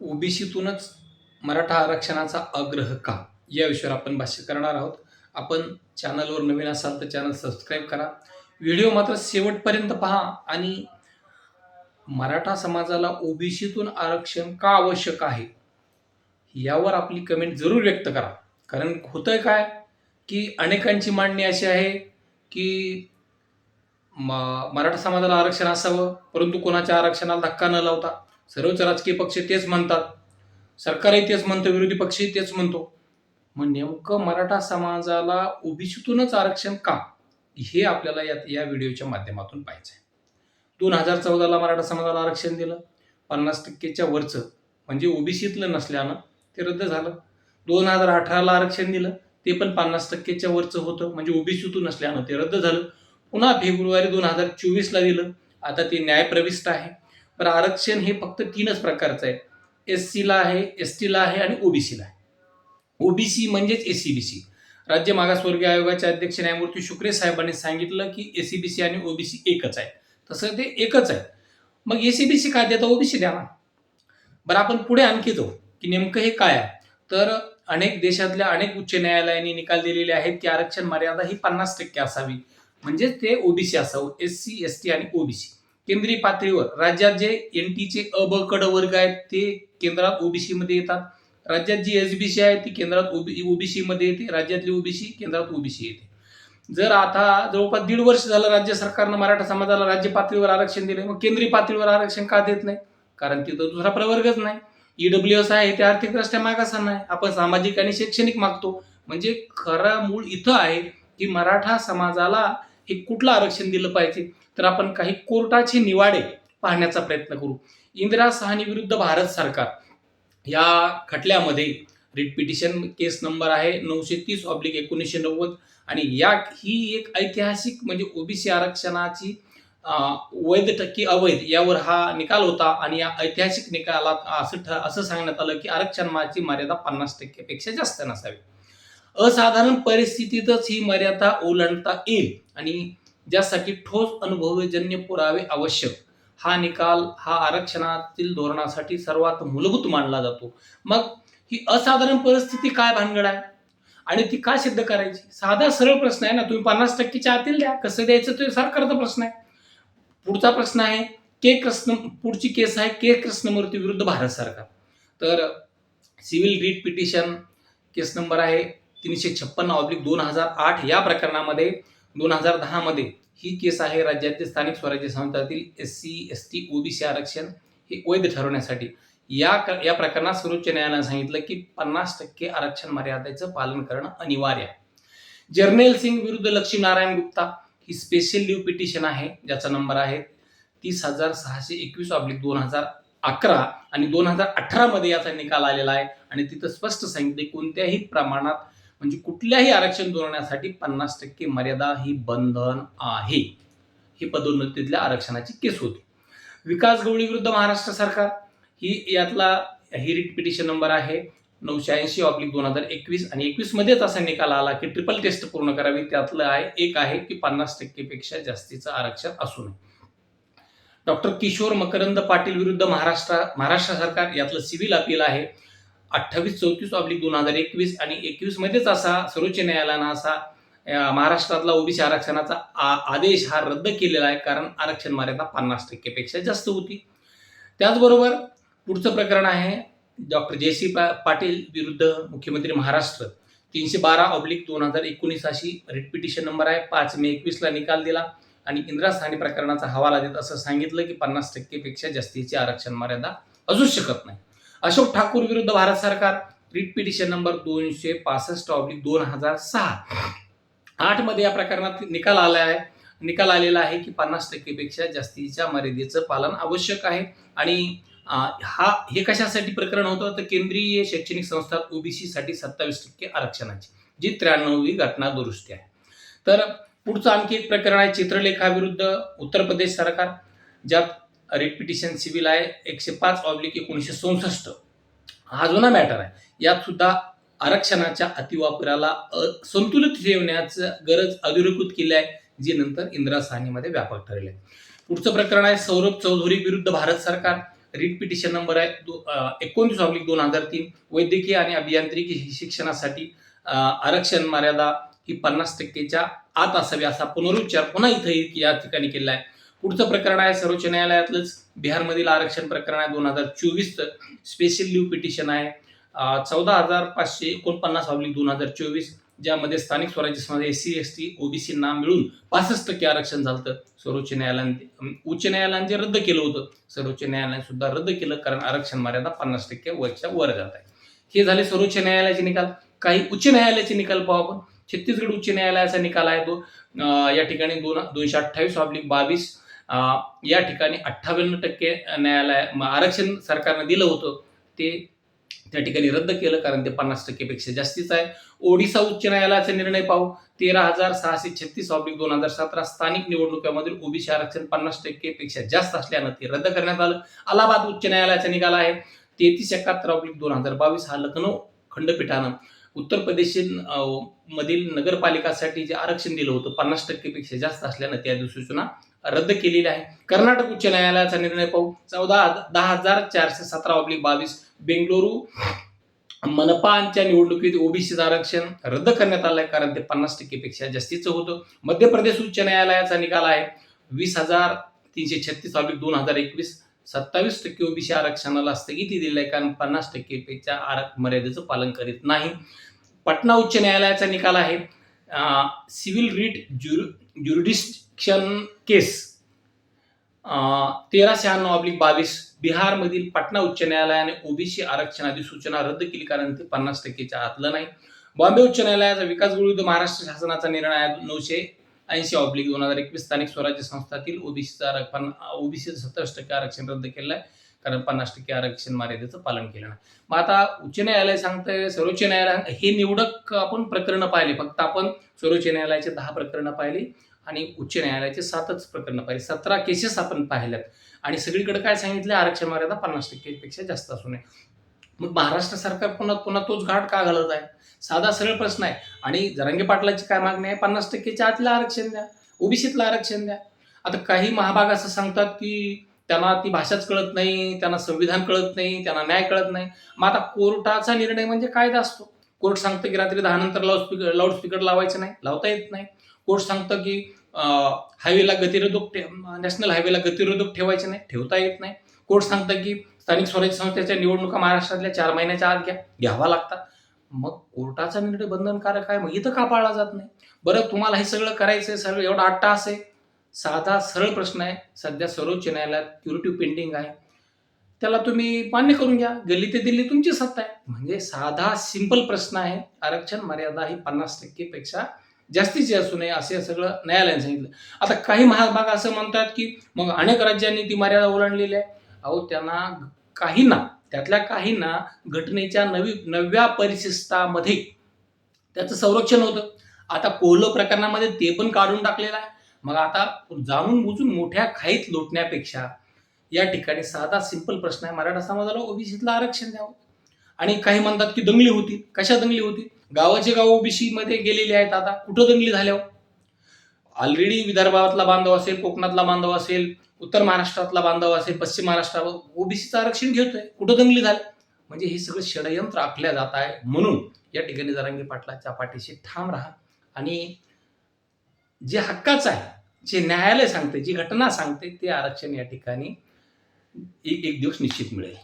ओबीसीतूनच मराठा आरक्षणाचा आग्रह का? या विषयावर आपण भाष्य करणार आहोत. आपण चॅनलवर नवीन असाल तर चॅनल सबस्क्राईब करा. व्हिडिओ मात्र शेवटपर्यंत पहा आणि मराठा समाजाला ओबीसीतून आरक्षण का आवश्यक आहे? यावर आपली कमेंट जरूर व्यक्त करा. कारण होतंय काय की अनेकांची मांडणी अशी आहे की म मराठा समाजाला आरक्षण असावं परंतु कोणाच्या आरक्षणाला धक्का न लावता? सर्वच राजकीय पक्ष तेच म्हणतात. सरकारही तेच म्हणतं विरोधी पक्षही तेच म्हणतो. मग नेमकं मराठा समाजाला ओबीसीतूनच आरक्षण का? हे आपल्याला या या व्हिडिओच्या माध्यमातून पाहायचं आहे दोन हजार चौदाला मराठा समाजाला आरक्षण दिलं. पन्नास टक्केच्या वरचं म्हणजे ओबीसीतलं नसल्यानं ते रद्द झालं. दोन हजार अठराला आरक्षण दिलं. ते पण पन्नास टक्केच्या वरचं होतं म्हणजे ओबीसीतून नसल्यानं ते रद्द झालं. पुन्हा फेब्रुवारी दोन हजार चोवीसला दिलं. आता ते न्यायप्रविष्ट आहे. पण आरक्षण हे फक्त तीनच प्रकारचं आहे. एस सीला आहे एस टीला आहे आणि ओबीसीला आहे. ओबीसी म्हणजेच एस सी बी सी. राज्य मागासवर्गीय आयोगाचे अध्यक्ष न्यायमूर्ती शुक्रे साहेबांनी सांगितलं की एस सी बी सी आणि ओबीसी एकच आहे. तसं ते एकच आहे. मग एस सी बी सी काय देता? ओबीसी द्या ना. बरं आपण पुढे आणखी जाऊ की नेमकं हे काय आहे. तर अनेक देशातल्या अनेक उच्च न्यायालयांनी निकाल दिलेले आहेत की आरक्षण मर्यादा ही पन्नास टक्के असावी. म्हणजेच ते ओबीसी असावं. एस सी एस टी आणि ओबीसी केंद्रीय पातळीवर राज्यात जे एन टीचे अ ब कड वर्ग आहेत ते केंद्रात ओबीसी मध्ये येतात. राज्यात जी एस बी सी आहे ती केंद्रात ओबी ओबीसी मध्ये येते. राज्यातली ओबीसी केंद्रात ओबीसी येते. जर आता जवळपास दीड वर्ष झालं राज्य सरकारनं मराठा समाजाला राज्य पातळीवर आरक्षण दिलं मग केंद्रीय पातळीवर आरक्षण का देत नाही? कारण तिथं दुसरा प्रवर्गच नाही. ईडब्ल्यू एस आहे ते आर्थिकदृष्ट्या मागासा नाही आपण सामाजिक आणि शैक्षणिक मागतो. म्हणजे खरा मूळ इथं आहे की मराठा समाजाला हे कुठलं आरक्षण दिलं पाहिजे? तर आपण काही कोर्टाचे निवाडे पाहण्याचा प्रयत्न करू. इंदिरा सहानी विरुद्ध भारत सरकार. या खटल्यामध्ये रिट पिटिशन केस नंबर आहे नऊशे तीस ऑब्लिक एकोणीसशे नव्वद आणि या ही एक ऐतिहासिक म्हणजे ओबीसी आरक्षणाची वैध टक्के अवैध यावर हा निकाल होता आणि या ऐतिहासिक निकालात असं ठ असं सांगण्यात आलं की आरक्षणाची मर्यादा पन्नास टक्केपेक्षा जास्त नसावी. असाधारण परिस्थितीतच ही मर्यादा ओलांडता येईल. आणि ज्यासाठी ठोस अनुभवजन्य पुरावे आवश्यक. हा निकाल हा आरक्षणातील धोरणासाठी सर्वात मूलभूत मानला जातो. मग ही असाधारण परिस्थिती काय भानगड आहे? आणि ती का सिद्ध करायची? साधा सरळ प्रश्न आहे ना तुम्ही पन्नास टक्केच्या आतील द्या. कसं द्यायचं ते सरकारचा प्रश्न आहे. पुढचा प्रश्न आहे के कृष्ण पुढची केस आहे के कृष्णमूर्ती विरुद्ध भारत सरकार. तर civil writ petition case number आहे तीनशे छप्पन्न ऑब्लिक दोन हजार आठ या प्रकरणामध्ये दोन हजार दहामध्ये ही केस आहे राज्यातील स्थानिक स्वराज्य संस्थातील S C S T OBC आरक्षण हे वैध ठरवण्यासाठी. या क- या प्रकरणात सर्वोच्च न्यायालयानं सांगितलं की पन्नास टक्के आरक्षण मर्यादेचं पालन करणं अनिवार्य आहे. जर्नेल सिंग विरुद्ध लक्ष्मी नारायण गुप्ता ही स्पेशल लिव्ह पिटिशन आहे ज्याचा नंबर आहे तीस हजार सहाशे एकवीस ऑब्लिक दोन हजार अकरा आणि दोन हजार अठरामध्ये याचा निकाल आलेला आहे. आणि तिथं स्पष्ट सांगितले कोणत्याही प्रमाणात म्हणजे कुठल्याही आरक्षण धोरणासाठी पन्नास टक्के मर्यादा ही बंधन आहे. ही पदोन्नतीतल्या आरक्षणाची केस होती. विकास गवळी विरुद्ध महाराष्ट्र सरकार ही यातला ही रिट पिटिशन नंबर आहे. नऊशे ऐंशी ऑब्लिक दोन हजार एकवीस आणि एकवीस मध्येच असा निकाल आला की ट्रिपल टेस्ट पूर्ण करावी. त्यातलं आहे एक आहे की पन्नास टक्केपेक्षा जास्तीचं आरक्षण असू नये. डॉक्टर किशोर मकरंद पाटील विरुद्ध महाराष्ट्र महाराष्ट्र सरकार यातलं सिव्हिल अपील आहे. अठ्ठावीस चौतीस ऑब्लिक दोन हजार एकवीस आणि एकवीसमध्येच असा सर्वोच्च न्यायालयानं असा महाराष्ट्रातला ओबीसी आरक्षणाचा आ- आदेश हा रद्द केलेला आहे. कारण आरक्षण मर्यादा पन्नास टक्केपेक्षा जास्त होती. त्याचबरोबर पुढचं प्रकरण आहे डॉक्टर जे सी पा पाटील विरुद्ध मुख्यमंत्री महाराष्ट्र. तीनशे बारा ऑब्लिक दोन हजार एकोणीस अशी रिट पिटिशन नंबर आहे. पाच मे एकवीसला निकाल दिला आणि इंदिरास्थानी प्रकरणाचा हवाला देत असं सांगितलं की पन्नास टक्केपेक्षा जास्तीची आरक्षण मर्यादा असूच शकत नाही. अशोक ठाकूर विरुद्ध भारत सरकार. रिट पिटिशन नंबर दोनशे पासष्ट ऑब्लिक दोन हजार सहा. आठमध्ये या प्रकरणात निकाल आला आहे. निकाल आलेला आहे की पन्नास टक्केपेक्षा जास्तीच्या मर्यादेचं पालन आवश्यक आहे. आणि हा हे कशासाठी प्रकरण होतं? तर केंद्रीय शैक्षणिक संस्थात ओबीसीसाठी सत्तावीस टक्के आरक्षणाची जी त्र्याण्णवी घटना दुरुस्ती आहे. तर पुढचं आणखी एक प्रकरण आहे चित्रलेखाविरुद्ध उत्तर प्रदेश सरकार ज्यात रिट पिटिशन सिव्हिल आहे एकशे पाच ऑब्लिक एकोणीसशे चौसष्ट. हा जुना मॅटर आहे यात सुद्धा आरक्षणाच्या अतिवापराला संतुलित ठेवण्याचं गरज अधोरेखित केली आहे जी नंतर इंदिरा साहनीमध्ये व्यापक ठरले. पुढचं प्रकरण आहे सौरभ चौधरी विरुद्ध भारत सरकार. रीट पिटिशन नंबर आहे एकोणतीस ऑब्लिक दोन हजार तीन. वैद्यकीय आणि अभियांत्रिकी शिक्षणासाठी आरक्षण मर्यादा ही पन्नास टक्केच्या आत असावी असा पुनरुच्चार पुन्हा इथं या ठिकाणी केला आहे. पुढचं प्रकरण आहे सर्वोच्च न्यायालयातलंच. बिहारमधील आरक्षण प्रकरण आहे दोन हजार चोवीसचं स्पेशल लिव्ह पिटिशन आहे. चौदा हजार पाचशे एकोणपन्नास ऑब्लिक दोन हजार चोवीस ज्यामध्ये स्थानिक स्वराज्य समाज एस सी एस टी ओबीसींना मिळून पासष्ट टक्के आरक्षण झालं सर्वोच्च न्यायालयाने उच्च न्यायालयाने जे रद्द केलं होतं सर्वोच्च न्यायालयाने सुद्धा रद्द केलं कारण आरक्षण मर्यादा पन्नास टक्के वरच्या वर जात आहे. हे झाले सर्वोच्च न्यायालयाचे निकाल. काही उच्च न्यायालयाचे निकाल पाहू आपण. छत्तीसगड उच्च न्यायालयाचा निकाल आहे तो. या ठिकाणी दोन दोनशे अठ्ठावीस ऑब्लिक बावीस या ठिकाणी अठ्ठावन्न टक्के न्यायालय म, आरक्षण सरकारनं दिलं होतं. ते त्या ठिकाणी रद्द केलं कारण ते पन्नास टक्केपेक्षा जास्तीच आहे. ओडिसा उच्च न्यायालयाचा निर्णय पाहू. तेरा हजार सहाशे छत्तीस ऑब्लिक दोन हजार सतरा स्थानिक निवडणुकांमधील ओबीसी आरक्षण पन्नास टक्केपेक्षा जास्त असल्यानं ते रद्द करण्यात आलं. अलाहाबाद उच्च न्यायालयाचा निकाल आहे. तेहतीस एकाहत्तर ऑब्लिक दोन हजार बावीस हा लखनौ खंडपीठानं उत्तर प्रदेश मधील नगरपालिकासाठी जे आरक्षण दिलं होतं पन्नास टक्केपेक्षा जास्त असल्यानं त्या अधिसूचना रद्द केलेली आहे. कर्नाटक उच्च न्यायालयाचा निर्णय पाहू. चौदा दहा हजार चारशे सतरा ऑब्लिक बावीस बेंगळुरू मनपांच्या निवडणुकीत ओबीसीचं आरक्षण रद्द करण्यात आलं आहे कारण ते पन्नास टक्केपेक्षा जास्तीचं होतं. मध्य प्रदेश उच्च न्यायालयाचा निकाल आहे. वीस हजार तीनशे छत्तीस ऑब्लिक दोन हजार एकवीस सत्तावीस टक्के ओबीसी आरक्षणाला स्थगिती दिली आहे कारण पन्नास टक्केपेक्षा आरक मर्यादेचं पालन करीत नाही. पटना उच्च न्यायालयाचा निकाल आहे. सिव्हिल रीट ज्युर ज्युरिडिक्शन केस तेरा शहाण्णव ऑब्लिक बावीस बिहारमधील पटना उच्च न्यायालयाने ओबीसी आरक्षण अधिसूचना रद्द केली कारण ते पन्नास टक्केच्या आतलं नाही. बॉम्बे उच्च न्यायालयाचा विकास विरुद्ध महाराष्ट्र शासनाचा निर्णय आहे नऊशे ऐंशी ऑब्लिक दोन हजार एकवीस स्थानिक स्वराज्य संस्थातील ओबीसीचा आरक्षण ओबीसी सत्तावीस टक्के आरक्षण रद्द केलं आहे कारण पन्नास टक्के आरक्षण मर्यादेचं पालन केलं नाही. मग आता उच्च न्यायालय सांगतंय सर्वोच्च न्यायालय हे निवडक आपण प्रकरणं पाहिले फक्त आपण सर्वोच्च न्यायालयाचे दहा प्रकरणं पाहिली आणि उच्च न्यायालयाचे सातच प्रकरणं पाहिली. सतरा केसेस आपण पाहिल्यात. आणि सगळीकडे काय सांगितलं आरक्षण मर्यादा पन्नास टक्केपेक्षा जास्त असू नये. मग महाराष्ट्र सरकार पुन्हा पुन्हा तोच घाट का घालत आहे? साधा सरळ प्रश्न आहे. आणि जरांगे पाटलाची काय मागणी आहे? पन्नास टक्केच्या आतलं आरक्षण द्या. ओबीसीतलं आरक्षण द्या. आता काही महाभाग असं सांगतात की त्यांना ती भाषाच कळत नाही त्यांना संविधान कळत नाही त्यांना न्याय कळत नाही. मग आता कोर्टाचा निर्णय म्हणजे कायदा असतो. कोर्ट सांगतं की रात्री दहा नंतर लाऊडस्पीकर लाऊडस्पीकर लावायचं नाही लावता येत नाही. कोर्ट सांगतं की हायवेला गतिरोधक नॅशनल हायवेला गतिरोधक ठेवायचे नाही ठेवता येत नाही. कोर्ट सांगतं की स्थानिक स्वराज्य संस्थेच्या निवडणुका महाराष्ट्रातल्या चार महिन्याच्या आत घ्या घ्यावा लागतात. मग कोर्टाचा निर्णय बंधनकारक आहे मग इथं का पाळला जात नाही? बरं तुम्हाला हे सगळं करायचं आहे सगळं एवढा आठ तास आहे साधा सरळ प्रश्न आहे. सध्या सर्वोच्च न्यायालयात क्युरिटिव्ह पेंडिंग आहे. त्याला तुम्ही मान्य करून घ्या. गल्ली ते दिल्ली तुमची सत्ता आहे. म्हणजे साधा सिंपल प्रश्न आहे. आरक्षण मर्यादा ही पन्नास टक्केपेक्षा जास्तीची असू नये असे सगळं न्यायालयाने सांगितलं. आता काही महाभाग असं म्हणतात की मग अनेक राज्यांनी ती मर्यादा ओलांडलेली आहे. अहो त्यांना काहींना त्यातल्या काहींना घटनेच्या नवी नव्या परिशिष्टामध्ये त्याचं संरक्षण होतं. आता कोल्ह प्रकरणामध्ये ते पण काढून टाकलेलं आहे. मग आता जाणून बुजून मोठ्या खाईत लोटण्यापेक्षा या ठिकाणी साधा सिंपल प्रश्न आहे. मराठा समाजाला ओबीसीतलं आरक्षण द्यावं. आणि काही म्हणतात की दंगली होती. कशा दंगली होती? गावाचे गाव ओबीसी मध्ये गेलेले आहेत आता. कुठं दंगली झाल्यावर? ऑलरेडी विदर्भातला बांधव असेल कोकणातला बांधव असेल उत्तर महाराष्ट्रातला बांधव असेल पश्चिम महाराष्ट्रावर ओबीसीचं आरक्षण घेतोय. कुठं दंगली झाली? म्हणजे हे सगळं षडयंत्र आखल्या जात आहे. म्हणून या ठिकाणी जरांगी पाटलाच्या पाठीशी ठाम राहा. आणि जे हक्काचं आहे जे न्यायालय सांगते जी घटना सांगते ते आरक्षण या ठिकाणी एक एक दिवस निश्चित मिळेल.